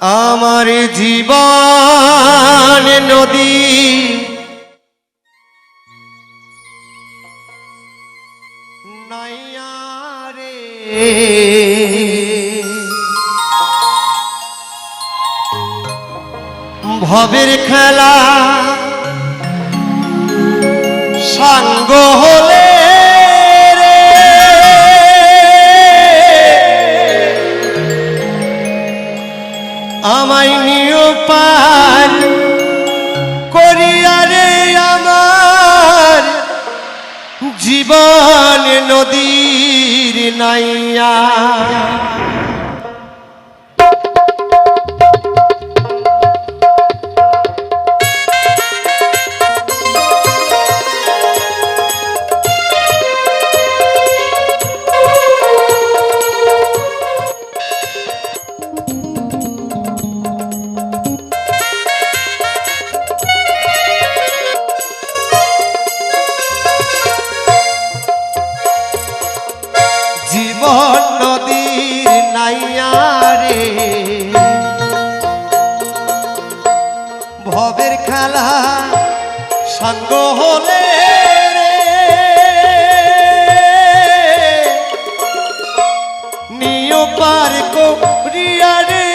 আমার জীবন নদী। ভবের খেলা জীবন নদীর নাইয়া। ভবের খেলা সঙ্গ হলে নিয় পারে করিয়া রে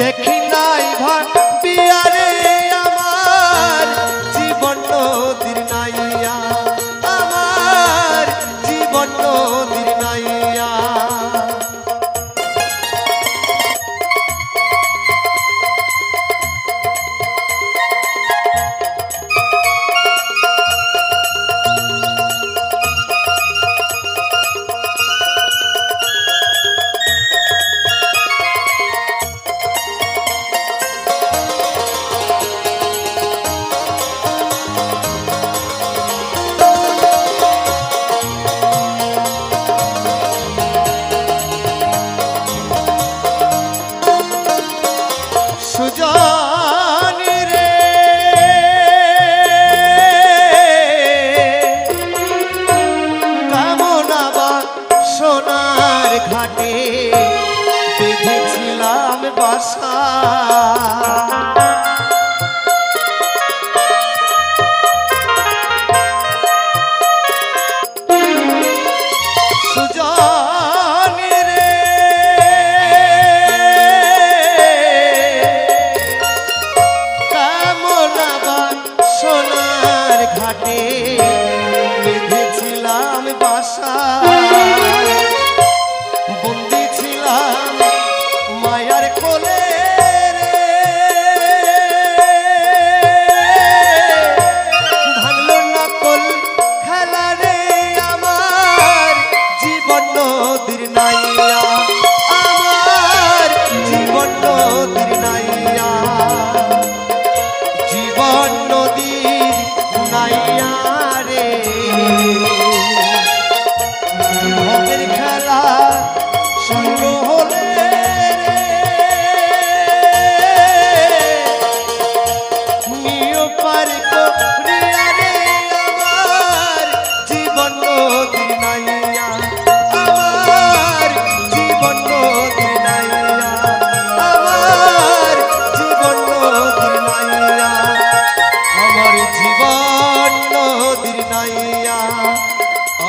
de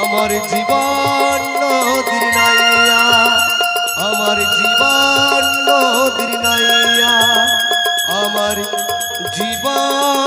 আমার জীবন নদীর নাইয়া আমার জীবন নদীর নাইয়া আমার জীবন